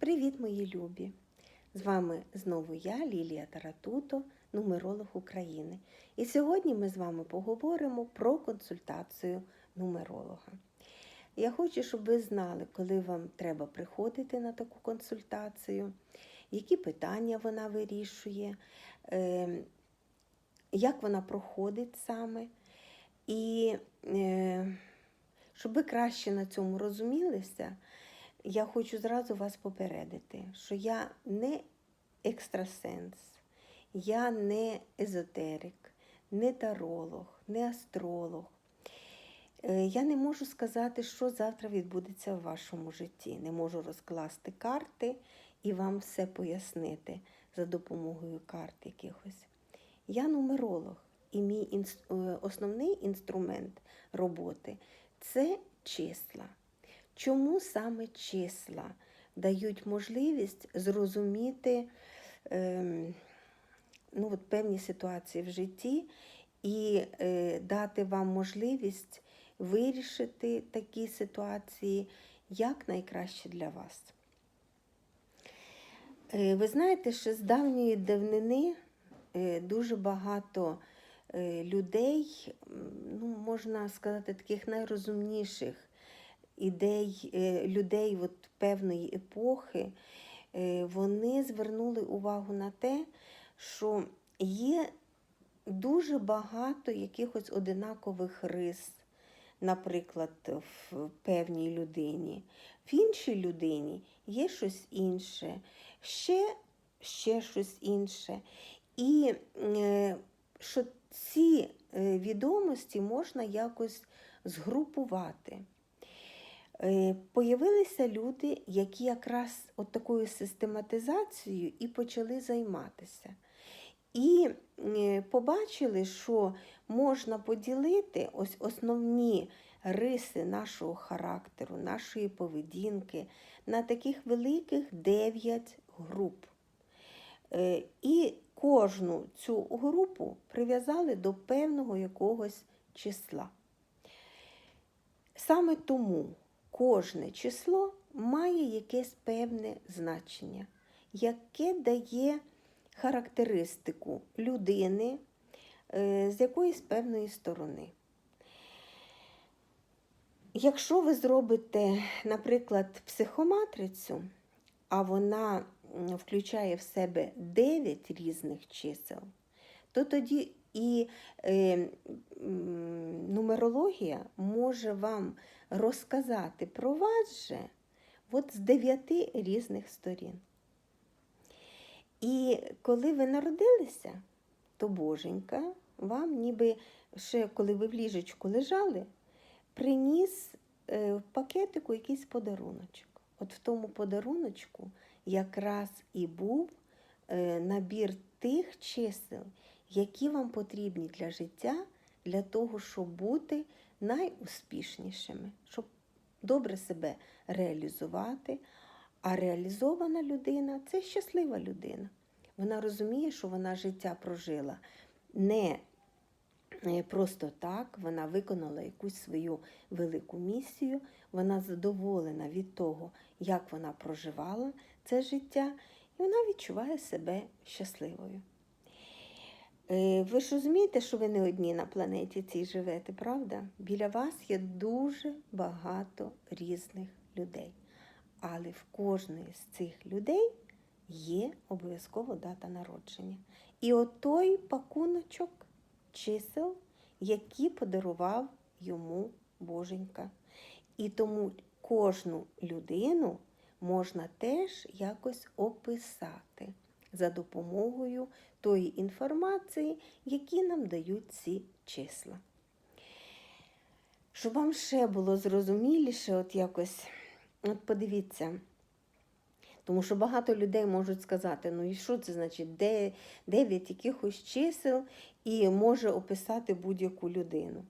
Привіт, мої любі! З вами знову я, Лілія Таратуто, нумеролог України. І сьогодні ми з вами поговоримо про консультацію нумеролога. Я хочу, щоб ви знали, коли вам треба приходити на таку консультацію, які питання вона вирішує, е, як вона проходить саме. І е, щоб ви краще на цьому розумілися, я хочу зразу вас попередити, що я не екстрасенс, я не езотерик, не таролог, не астролог. Е, Я не можу сказати, що завтра відбудеться в вашому житті. Не можу розкласти карти і вам все пояснити за допомогою карт якихось. Я нумеролог, і мій е, основний інструмент роботи це числа. Чому саме числа дають можливість зрозуміти ем, ну, от певні ситуації в житті і е, дати вам можливість вирішити такі ситуації як найкраще для вас? Е, Ви знаєте, що з давньої давнини е, дуже багато е, людей, ну, можна сказати, таких найрозумніших ідей е, людей от певної епохи, е, вони звернули увагу на те, що є дуже багато якихось одинакових рис, наприклад, в певній людині. В іншій людині є щось інше, ще, ще щось інше. І е, що ці відомості можна якось згрупувати. Е, Появилися люди, які якраз от такою систематизацією і почали займатися. І е, побачили, що можна поділити ось основні риси нашого характеру, нашої поведінки на таких великих дев'ять груп. Е, І кожну цю групу прив'язали до певного якогось числа. Саме тому кожне число має якесь певне значення, яке дає характеристику людини е, з якоїсь певної сторони. Якщо ви зробите, наприклад, психоматрицю, а вона включає в себе 9 різних чисел, то тоді і е, нумерологія може вам розказати про вас же от з 9 різних сторін. І коли ви народилися, то Боженька вам, ніби ще коли ви в ліжечку лежали, приніс е, в пакетику якийсь подаруночок. От в тому подаруночку якраз і був е, набір тих чисел, які вам потрібні для життя, для того, щоб бути найуспішнішими, щоб добре себе реалізувати. А реалізована людина це щаслива людина. Вона розуміє, що вона життя прожила не е, просто так, вона виконала якусь свою велику місію, вона задоволена від того, як вона проживала це життя, і вона відчуває себе щасливою. Е, Ви ж розумієте, що ви не одні на планеті цій живете, правда? Біля вас є дуже багато різних людей. Але в кожної з цих людей є обов'язково дата народження. І от той пакуночок чисел, які подарував йому Боженька. І тому кожну людину можна теж якось описати за допомогою тої інформації, які нам дають ці числа. Щоб вам ще було зрозуміліше, от якось, от подивіться. Тому що багато людей можуть сказати, ну і що це значить, де, дев'ять якихось чисел і може описати будь-яку людину.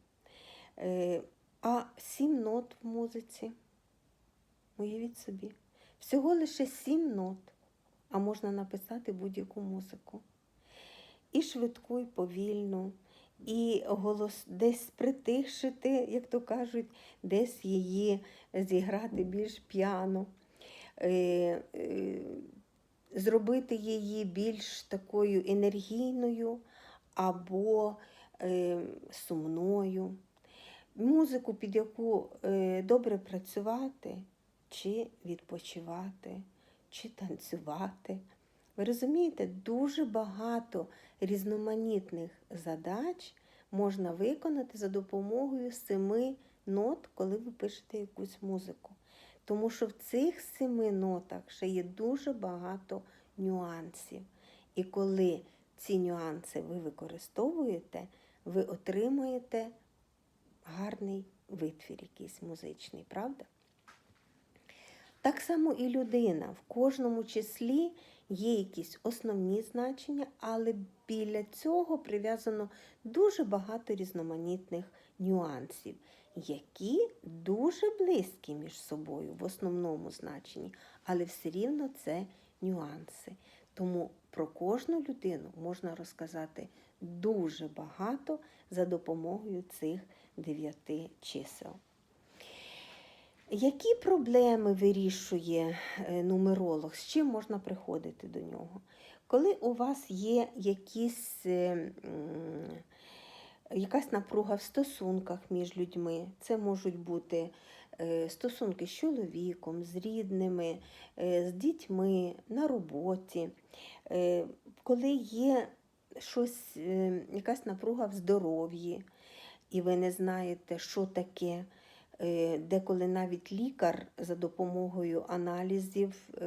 Е, а сім нот в музиці, уявіть собі, всього лише сім нот, а можна написати будь-яку музику. І швидку, і повільну, і голос десь притишити, як то кажуть, десь її зіграти більш п'яно. е, е, зробити її більш такою енергійною або е, сумною. Музику, під яку добре працювати, чи відпочивати, чи танцювати. Ви розумієте, дуже багато різноманітних задач можна виконати за допомогою семи нот, коли ви пишете якусь музику. Тому що в цих семи нотах ще є дуже багато нюансів. І коли ці нюанси ви використовуєте, ви отримуєте гарний витвір якийсь музичний, правда? Так само і людина. В кожному числі є якісь основні значення, але біля цього прив'язано дуже багато різноманітних нюансів, які дуже близькі між собою в основному значенні, але все рівно це нюанси. Тому про кожну людину можна розказати дуже багато за допомогою цих дев'яти чисел. Які проблеми вирішує е, нумеролог? З чим можна приходити до нього? Коли у вас є якісь, е, якась напруга в стосунках між людьми, це можуть бути е, стосунки з чоловіком, з рідними, з дітьми, на роботі, коли є щось, якась напруга в здоров'ї, і ви не знаєте, що таке. Е, Деколи навіть лікар за допомогою аналізів е,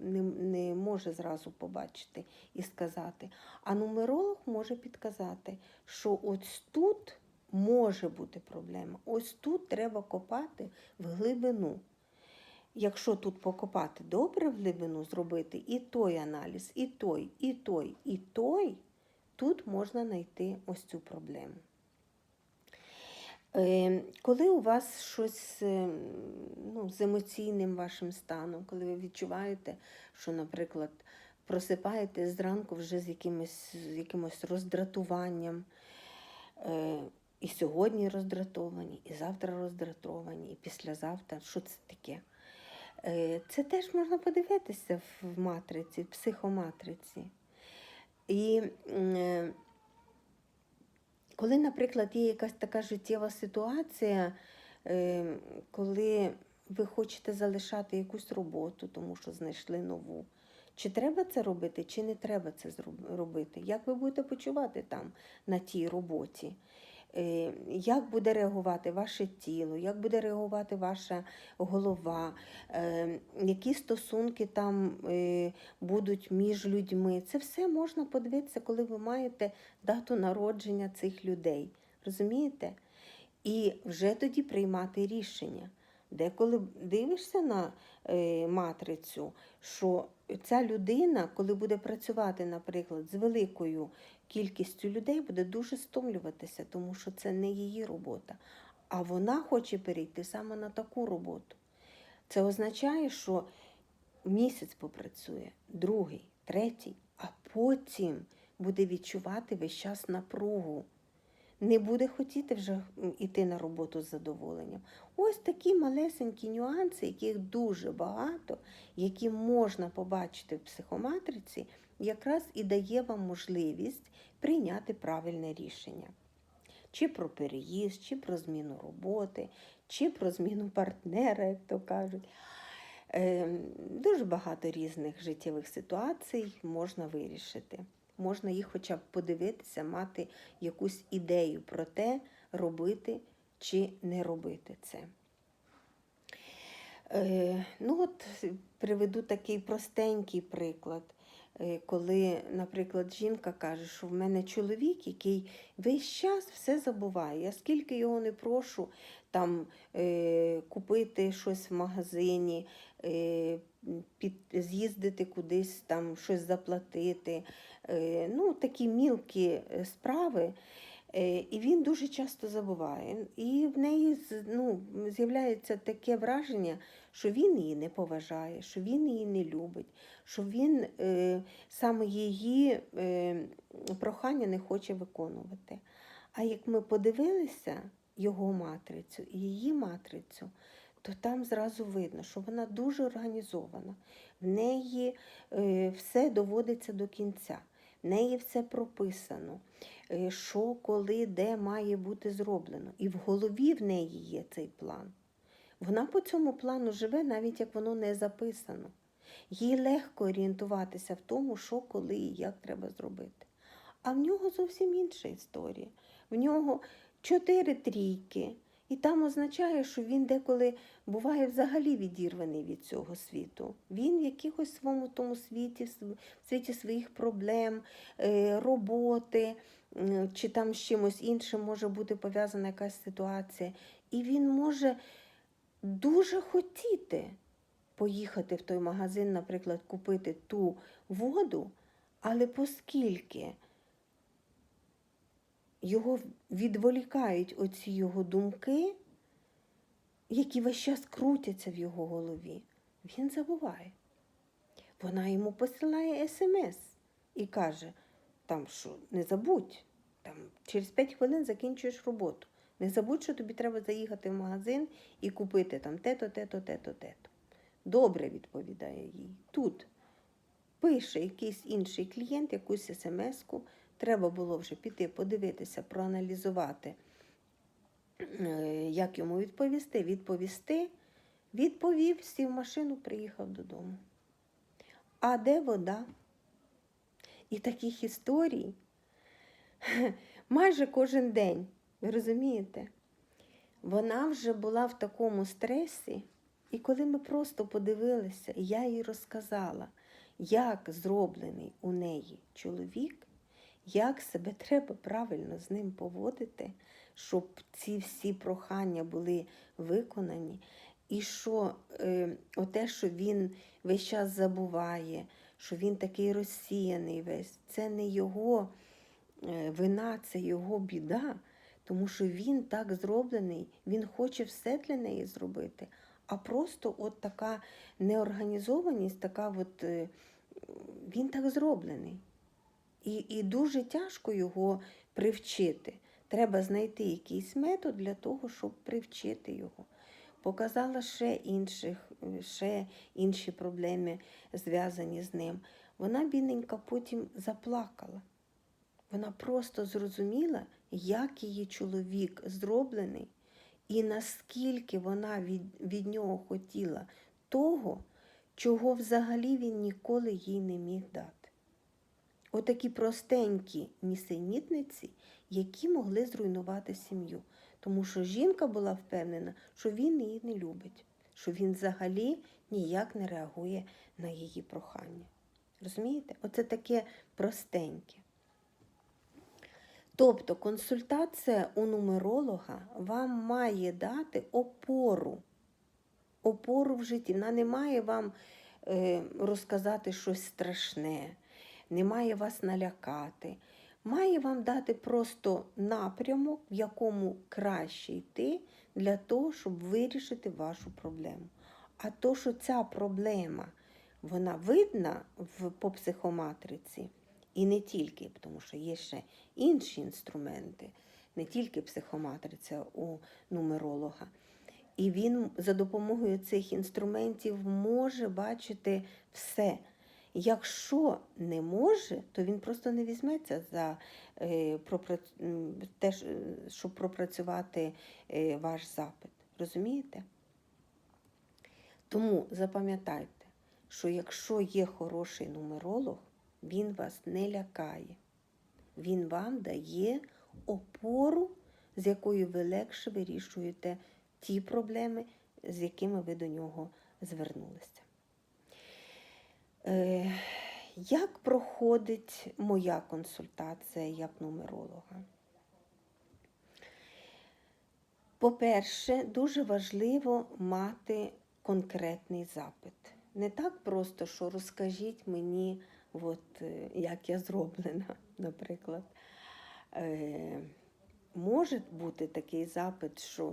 не, не може зразу побачити і сказати. А нумеролог може підказати, що ось тут може бути проблема, ось тут треба копати в глибину. Якщо тут покопати добре в глибину, зробити і той аналіз, і той, і той, і той, тут можна знайти ось цю проблему. Е, Коли у вас щось е, ну, з емоційним вашим станом, коли ви відчуваєте, що, наприклад, просипаєте зранку вже з якимось, з якимось роздратуванням, е, і сьогодні роздратовані, і завтра роздратовані, і післязавтра, що це таке? Е, Це теж можна подивитися в матриці, в психоматриці. І е, коли, наприклад, є якась така життєва ситуація, е, коли ви хочете залишати якусь роботу, тому що знайшли нову, чи треба це робити, чи не треба це робити? Як ви будете почувати там на тій роботі? Е, Як буде реагувати ваше тіло, як буде реагувати ваша голова, е, які стосунки там е, будуть між людьми? Це все можна подивитися, коли ви маєте дату народження цих людей. Розумієте? І вже тоді приймати рішення. Деколи дивишся на е, матрицю, що ця людина, коли буде працювати, наприклад, з великою кількістю людей, буде дуже стомлюватися, тому що це не її робота. А вона хоче перейти саме на таку роботу. Це означає, що місяць попрацює, другий, третій, а потім буде відчувати весь час напругу не буде хотіти вже йти на роботу з задоволенням. Ось такі малесенькі нюанси, яких дуже багато, які можна побачити в психоматриці, якраз і дає вам можливість прийняти правильне рішення. Чи про переїзд, чи про зміну роботи, чи про зміну партнера, як то кажуть. Е, Дуже багато різних життєвих ситуацій можна вирішити можна їх хоча б подивитися, мати якусь ідею про те, робити чи не робити це. Е, ну от Приведу такий простенький приклад. Е, коли, наприклад, жінка каже, що в мене чоловік, який весь час все забуває. Я скільки його не прошу там е, купити щось в магазині, під, з'їздити кудись, там щось заплатити. Е, ну, Такі мілкі е, справи. Е, і він дуже часто забуває. І в неї ну, з'являється таке враження, що він її не поважає, що він її не любить, що він саме її прохання не хоче виконувати. А як ми подивилися його матрицю і її матрицю, то там зразу видно, що вона дуже організована. В неї е, все доводиться до кінця, в неї все прописано, е, що, коли, де має бути зроблено. І в голові в неї є цей план. Вона по цьому плану живе, навіть як воно не записано. Їй легко орієнтуватися в тому, що, коли і як треба зробити. А в нього зовсім інша історія. В нього чотири трійки, і там означає, що він деколи буває взагалі відірваний від цього світу. Він в якихось своєму тому світі, в світі своїх проблем, е, роботи, чи там з чимось іншим може бути пов'язана якась ситуація. І він може дуже хотіти поїхати в той магазин, наприклад, купити ту воду, але оскільки його відволікають оці його думки, які весь час крутяться в його голові, він забуває. Вона йому посилає смс і каже, там що, не забудь, там, через 5 хвилин закінчуєш роботу. Не забудь, що тобі треба заїхати в магазин і купити там те-то, те-то, те-то, те-то. Добре, відповідає їй. Тут пише якийсь інший клієнт, якусь смс-ку. Треба було вже піти, подивитися, проаналізувати, е, як йому відповісти, відповісти. Відповів, сів в машину, приїхав додому. А де вода? І таких історій майже кожен день. Ви розумієте? Вона вже була в такому стресі, і коли ми просто подивилися, я їй розказала, як зроблений у неї чоловік, як себе треба правильно з ним поводити, щоб ці всі прохання були виконані, і що е, оте, що він весь час забуває, що він такий розсіяний весь, це не його е, вина, це його біда, тому що він так зроблений, він хоче все для неї зробити. А просто от така неорганізованість, така от, е, він так зроблений. І, і дуже тяжко його привчити. Треба знайти якийсь метод для того, щоб привчити його. Показала ще інших, ще інші проблеми, зв'язані з ним. Вона, бідненька, потім заплакала. Вона просто зрозуміла, як її чоловік зроблений, і наскільки вона від, від нього хотіла того, чого взагалі він ніколи їй не міг дати. Отакі простенькі нісенітниці, які могли зруйнувати сім'ю. Тому що жінка була впевнена, що він її не любить, що він взагалі ніяк не реагує на її прохання. Розумієте? Оце таке простеньке. Тобто консультація у нумеролога вам має дати опору. Опору в житті. Вона не має вам е, розказати щось страшне, не має вас налякати. Має вам дати просто напрямок, в якому краще йти для того, щоб вирішити вашу проблему. А то, що ця проблема, вона видна в, по психоматриці, і не тільки, тому що є ще інші інструменти, не тільки психоматриця у нумеролога. І він за допомогою цих інструментів може бачити все. Якщо не може, то він просто не візьметься за е, те, щоб пропрацювати е, ваш запит. Розумієте? Тому запам'ятайте, що якщо є хороший нумеролог, він вас не лякає. Він вам дає опору, з якою ви легше вирішуєте ті проблеми, з якими ви до нього звернулися. Е, як проходить моя консультація як нумеролога? По-перше, дуже важливо мати конкретний запит. Не так просто, що розкажіть мені, от, е, як я зроблена, наприклад. Е, може бути такий запит, що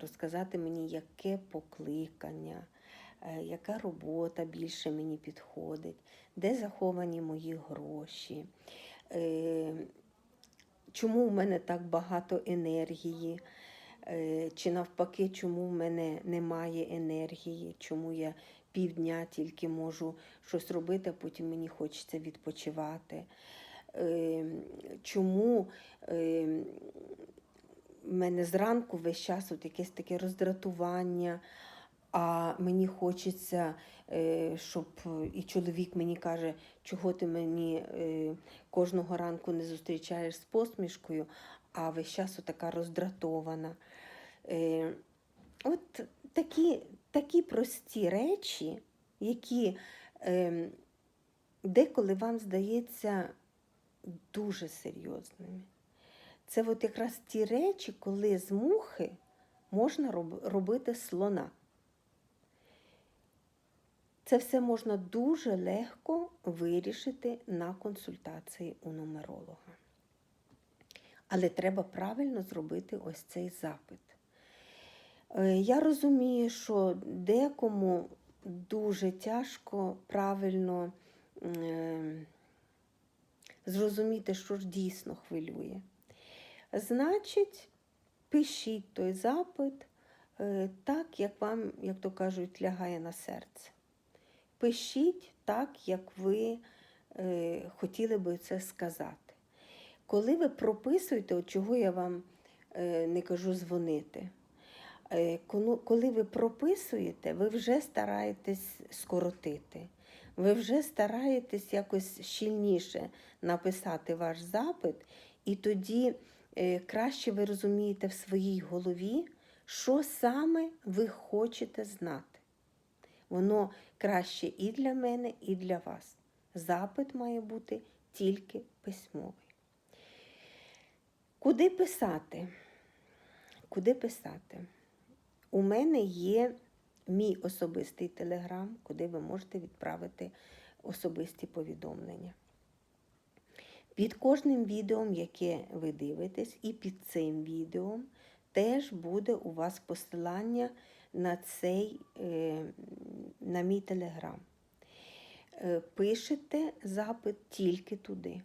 розказати мені, яке покликання, яка робота більше мені підходить, де заховані мої гроші, е, чому в мене так багато енергії, Е, Чи навпаки, чому в мене немає енергії, чому я півдня тільки можу щось робити, а потім мені хочеться відпочивати. Е, Чому е, в мене зранку весь час от якесь таке роздратування, а мені хочеться, е, щоб і чоловік мені каже, чого ти мені е, кожного ранку не зустрічаєш з посмішкою, а весь час така роздратована. Е, От такі, такі прості речі, які е, деколи вам здається дуже серйозними. Це от якраз ті речі, коли з мухи можна робити слона. Це все можна дуже легко вирішити на консультації у нумеролога. Але треба правильно зробити ось цей запит. Е, Я розумію, що декому дуже тяжко правильно е, зрозуміти, що ж дійсно хвилює. Значить, пишіть той запит е, так, як вам, як то кажуть, лягає на серце. Пишіть так, як ви е, хотіли би це сказати. Коли ви прописуєте, от чого я вам е, не кажу дзвонити, е, коли ви прописуєте, ви вже стараєтесь скоротити. Ви вже стараєтесь якось щільніше написати ваш запит, і тоді е, краще ви розумієте в своїй голові, що саме ви хочете знати. Воно краще і для мене, і для вас. Запит має бути тільки письмовий. Куди писати? Куди писати? У мене є мій особистий телеграм, куди ви можете відправити особисті повідомлення. Під кожним відео, яке ви дивитесь, і під цим відео теж буде у вас посилання на цей, е, на мій телеграм. Е, Пишете запит тільки туди.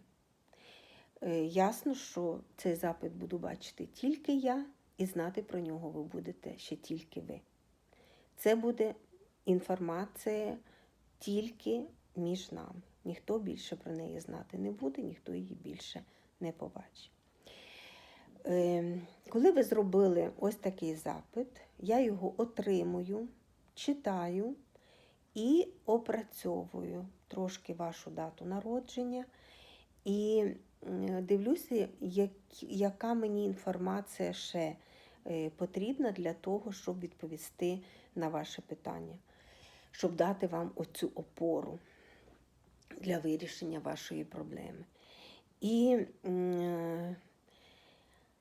Е, Ясно, що цей запит буду бачити тільки я, і знати про нього ви будете ще тільки ви. Це буде інформація тільки між нами. Ніхто більше про неї знати не буде, ніхто її більше не побачить. Коли ви зробили ось такий запит, я його отримую, читаю і опрацьовую трошки вашу дату народження і дивлюся, як, яка мені інформація ще е, потрібна для того, щоб відповісти на ваше питання, щоб дати вам оцю опору для вирішення вашої проблеми. І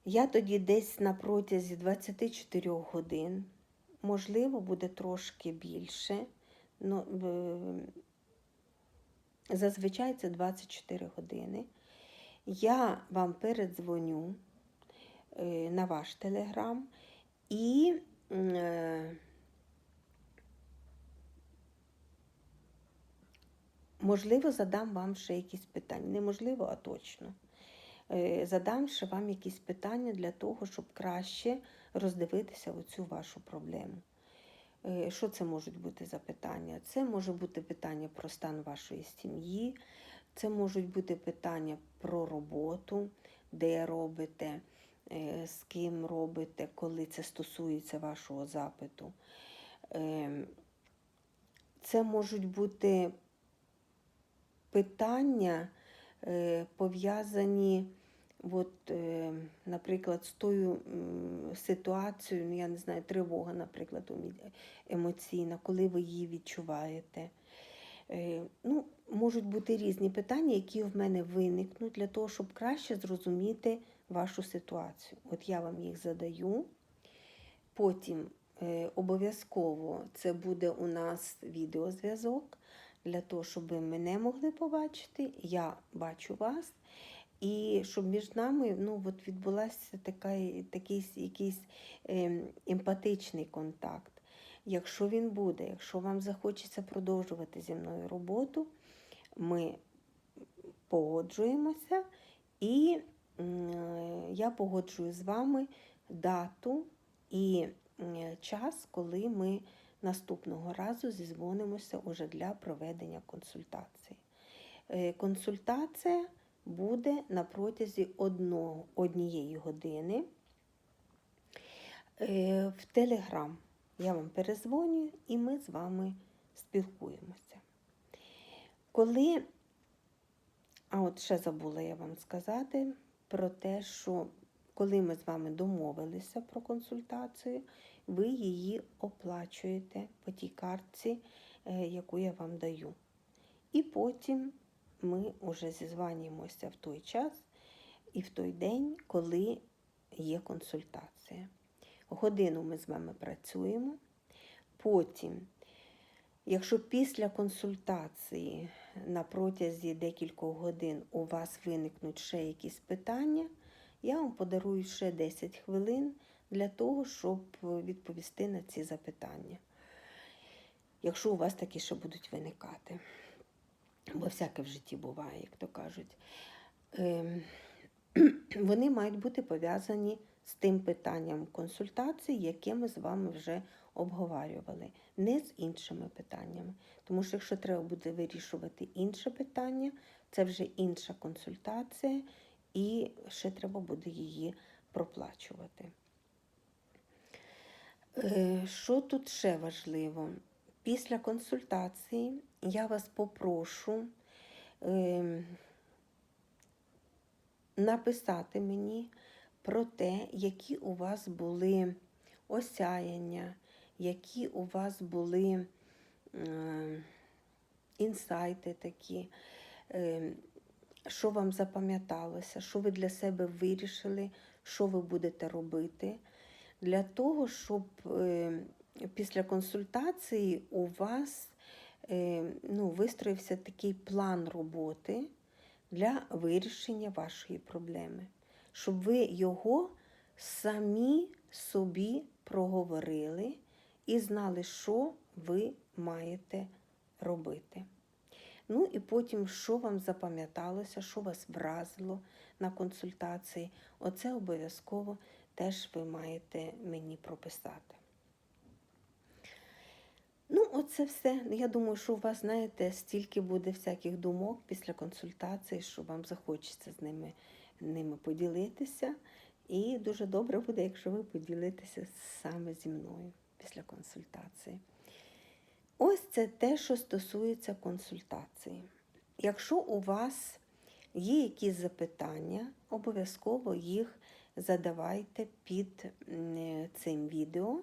я тоді десь на протязі 24 годин, можливо, буде трошки більше. Ну, в- зазвичай це 24 години. Я вам передзвоню е, на ваш телеграм і е, можливо задам вам ще якісь питання. Неможливо, а точно. Е, Задам ще вам якісь питання для того, щоб краще роздивитися оцю вашу проблему. Е, Що це можуть бути за питання? Це може бути питання про стан вашої сім'ї, це можуть бути питання про роботу, де робите, е, з ким робите, коли це стосується вашого запиту. Е, Це можуть бути питання, пов'язані, от, е, наприклад, з тою ситуацією, ну, я не знаю, тривога, наприклад, емоційна, коли ви її відчуваєте. Е, Ну, можуть бути різні питання, які в мене виникнуть для того, щоб краще зрозуміти вашу ситуацію. От я вам їх задаю. Потім е, обов'язково це буде у нас відеозв'язок для того, щоб ви мене могли побачити, я бачу вас. І щоб між нами ну, от відбулася така, такий якийсь ем, емпатичний контакт. Якщо він буде, якщо вам захочеться продовжувати зі мною роботу, ми погоджуємося, і я погоджую з вами дату і час, коли ми наступного разу зізвонимося уже для проведення консультації. Е, Консультація буде на протязі одного, однієї години е, в Телеграм. Я вам перезвоню і ми з вами спілкуємося. Коли, а от ще забула я вам сказати про те, що коли ми з вами домовилися про консультацію, ви її оплачуєте по тій картці, е, яку я вам даю. І потім ми вже зізванюємося в той час і в той день, коли є консультація. Годину ми з вами працюємо. Потім, якщо після консультації на протязі декількох годин у вас виникнуть ще якісь питання, я вам подарую ще 10 хвилин для того, щоб відповісти на ці запитання. Якщо у вас такі ще будуть виникати. Бо всяке в житті буває, як то кажуть. Ем, Вони мають бути пов'язані з тим питанням консультації, яке ми з вами вже обговорювали, не з іншими питаннями. Тому що якщо треба буде вирішувати інше питання, це вже інша консультація, і ще треба буде її проплачувати. Е, Що тут ще важливо? Після консультації я вас попрошу е, написати мені про те, які у вас були осяяння, які у вас були е, інсайти такі, е, що вам запам'яталося, що ви для себе вирішили, що ви будете робити, для того, щоб після консультації у вас е, ну, вистроївся такий план роботи для вирішення вашої проблеми, щоб ви його самі собі проговорили і знали, що ви маєте робити. Ну і потім, що вам запам'яталося, що вас вразило на консультації, оце обов'язково теж ви маєте мені прописати. Ну, оце все. Я думаю, що у вас, знаєте, стільки буде всяких думок після консультації, що вам захочеться з ними, ними поділитися. І дуже добре буде, якщо ви поділитеся саме зі мною після консультації. Ось це те, що стосується консультації. Якщо у вас є якісь запитання, обов'язково їх задавайте під цим відео.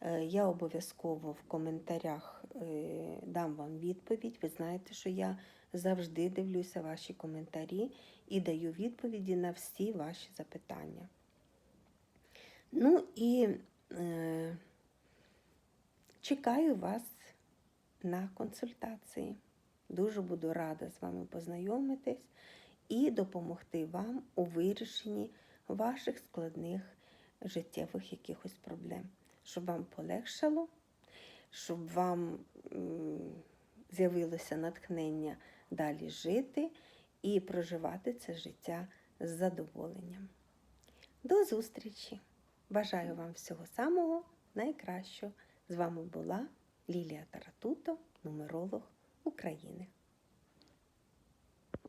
Е, Я обов'язково в коментарях е, дам вам відповідь. Ви знаєте, що я завжди дивлюся ваші коментарі і даю відповіді на всі ваші запитання. Ну і е, чекаю вас на консультації. Дуже буду рада з вами познайомитись і допомогти вам у вирішенні ваших складних життєвих якихось проблем, щоб вам полегшало, щоб вам з'явилося натхнення далі жити і проживати це життя з задоволенням. До зустрічі! Бажаю вам всього самого найкращого. З вами була Лілія Таратуто, нумеролог України.